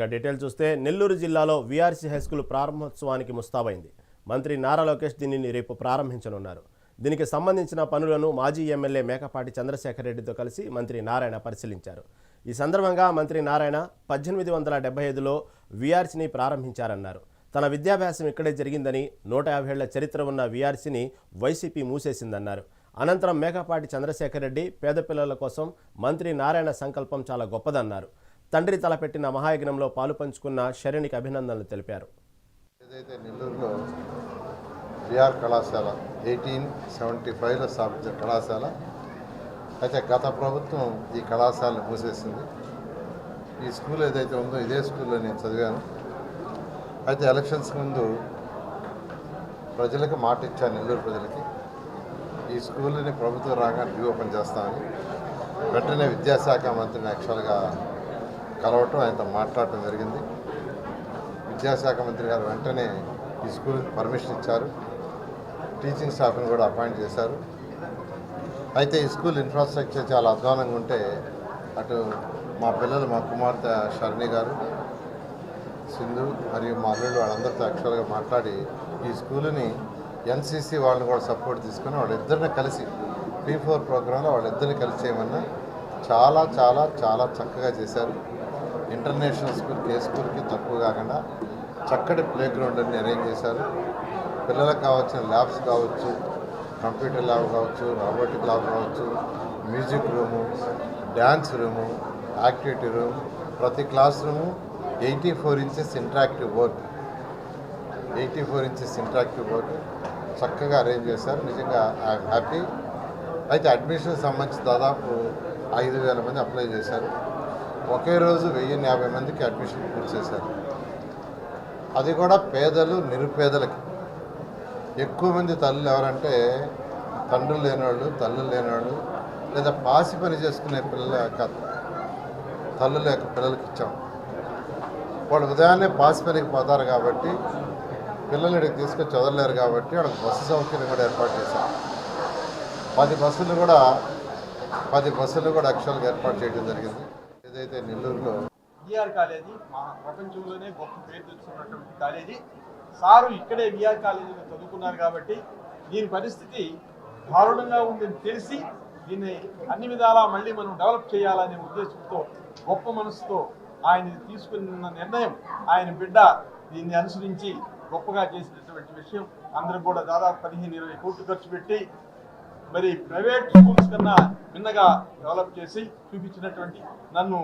ఇక డీటెయిల్ చూస్తే నెల్లూరు జిల్లాలో వీఆర్సీ హైస్కూల్ ప్రారంభోత్సవానికి ముస్తాబైంది. మంత్రి నారా లోకేష్ దీనిని రేపు ప్రారంభించనున్నారు. దీనికి సంబంధించిన పనులను మాజీ ఎమ్మెల్యే మేకపాటి చంద్రశేఖర్ రెడ్డితో కలిసి మంత్రి నారాయణ పరిశీలించారు. ఈ సందర్భంగా మంత్రి నారాయణ పద్దెనిమిది వందల డెబ్బై ఐదులో వీఆర్సీని ప్రారంభించారన్నారు. తన విద్యాభ్యాసం ఇక్కడే జరిగిందని నూట యాభై ఏళ్ళ చరిత్ర ఉన్న వీఆర్సీని వైసీపీ మూసేసిందన్నారు. అనంతరం మేకపాటి చంద్రశేఖర్ రెడ్డి పేద పిల్లల కోసం మంత్రి నారాయణ సంకల్పం చాలా గొప్పదన్నారు. తండ్రి తలపెట్టిన మహాయజ్ఞంలో పాలు పంచుకున్న శరణికి అభినందనలు తెలిపారు. ఏదైతే నెల్లూరులో బిఆర్ కళాశాల ఎయిటీన్ సెవెంటీ ఫైవ్లో స్థాపించిన కళాశాల అయితే గత ప్రభుత్వం ఈ కళాశాలను మూసేసింది. ఈ స్కూల్ ఏదైతే ఉందో ఇదే స్కూల్లో నేను చదివాను. అయితే ఎలక్షన్స్ ముందు ప్రజలకు మాట ఇచ్చాను నెల్లూరు ప్రజలకి ఈ స్కూల్ని ప్రభుత్వం రాగానే రీఓపెన్ చేస్తామని వెంటనే విద్యాశాఖ మంత్రిని యాక్చువల్గా కలవటం ఆయనతో మాట్లాడటం జరిగింది. విద్యాశాఖ మంత్రి గారు వెంటనే ఈ స్కూల్ పర్మిషన్ ఇచ్చారు. టీచింగ్ స్టాఫ్ని కూడా అపాయింట్ చేశారు. అయితే ఈ స్కూల్ ఇన్ఫ్రాస్ట్రక్చర్ చాలా అధ్వానంగా ఉంటే అటు మా పిల్లలు మా కుమార్తె షర్ణి గారు సింధు మరియు మా అల్లుడు వాళ్ళందరితో యాక్చువల్గా మాట్లాడి ఈ స్కూల్ని ఎన్సీసీ వాళ్ళని కూడా సపోర్ట్ తీసుకుని వాళ్ళిద్దరిని కలిసి పీ ఫోర్ ప్రోగ్రాంలో వాళ్ళిద్దరిని కలిసి చేయమన్నా చాలా చాలా చాలా చక్కగా చేశారు. ఇంటర్నేషనల్ స్కూల్కి ఏ స్కూల్కి తక్కువ కాకుండా చక్కటి ప్లే గ్రౌండ్ అన్ని అరేంజ్ చేశారు. పిల్లలకు కావాల్సిన ల్యాబ్స్ కావచ్చు కంప్యూటర్ ల్యాబ్ కావచ్చు రోబోటిక్ ల్యాబ్ కావచ్చు music room dance room activity room ప్రతి class room eighty four inches interactive board eighty four inches interactive board చక్కగా అరేంజ్ చేశారు. నిజంగా ఐఎమ్ హ్యాపీ అయితే అడ్మిషన్ సంబంధించి దాదాపు ఐదు వేల మంది అప్లై చేశారు. ఒకే రోజు వెయ్యి యాభై మందికి అడ్మిషన్ పూర్తి చేశారు. అది కూడా పేదలు నిరుపేదలకి. ఎక్కువ మంది తల్లులు ఎవరంటే తండ్రులు లేనివాళ్ళు తల్లులు లేనివాళ్ళు లేదా పాసి పని చేసుకునే పిల్లల యొక్క తల్లుల యొక్క పిల్లలకి ఇచ్చాం. వాళ్ళు ఉదయాన్నే పాసి పనికి పోతారు కాబట్టి పిల్లలు ఇక్కడికి తీసుకొని చదవలేరు కాబట్టి వాళ్ళకి బస్సు సౌకర్యం కూడా ఏర్పాటు చేశాం. పది బస్సులు కూడా పది బస్సులు కూడా యాక్చువల్గా ఏర్పాటు చేయడం జరిగింది. ఏదైతే నెల్లూరులో విఆర్ కాలేజీ మా ప్రపంచంలోనే గొప్ప పేరు తెచ్చుకున్నటువంటి కాలేజీ. సారు ఇక్కడే విఆర్ కాలేజీలో చదువుకున్నారు కాబట్టి దీని పరిస్థితి దారుణంగా ఉందని తెలిసి దీన్ని అన్ని విధాలా మళ్ళీ మనం డెవలప్ చేయాలనే ఉద్దేశంతో గొప్ప మనసుతో ఆయన తీసుకున్న నిర్ణయం ఆయన బిడ్డ దీన్ని అనుసరించి గొప్పగా చేసినటువంటి విషయం. అందరూ కూడా దాదాపు పదిహేను ఇరవై కోట్లు ఖర్చు పెట్టి మరి ప్రైవేట్ స్కూల్స్ కన్నా మిన్నగా డెవలప్ చేసి చూపించినటువంటి నన్ను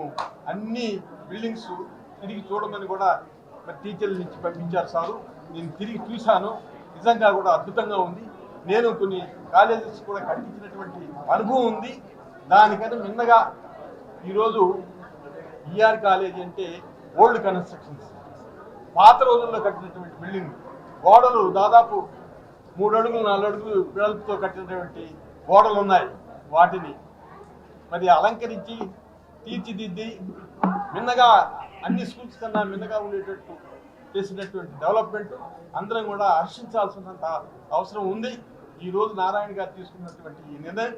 అన్ని బిల్డింగ్స్ తిరిగి చూడమని కూడా మరి టీచర్ల నుంచి పంపించారు సారు. నేను తిరిగి చూశాను. నిజంగా కూడా అద్భుతంగా ఉంది. నేను కొన్ని కాలేజెస్ కూడా కట్టించినటువంటి అనుభవం ఉంది. దానికన్నా మిన్నగా ఈరోజు ఈఆర్ కాలేజీ అంటే ఓల్డ్ కన్స్ట్రక్షన్స్. పాత రోజుల్లో కట్టినటువంటి బిల్డింగ్. గోడలు దాదాపు మూడు అడుగులు నాలుగు అడుగులు పిల్లలతో కట్టినటువంటి గోడలు ఉన్నాయి వాటిని. మరి అలంకరించి తీర్చిదిద్ది మిన్నగా అన్ని స్కూల్స్ కన్నా మిన్నగా ఉండేటట్టు చేసినటువంటి డెవలప్మెంట్ అందరం కూడా హర్షించాల్సినంత అవసరం ఉంది. ఈ రోజు నారాయణ గారు తీసుకున్నటువంటి ఈ నిర్ణయం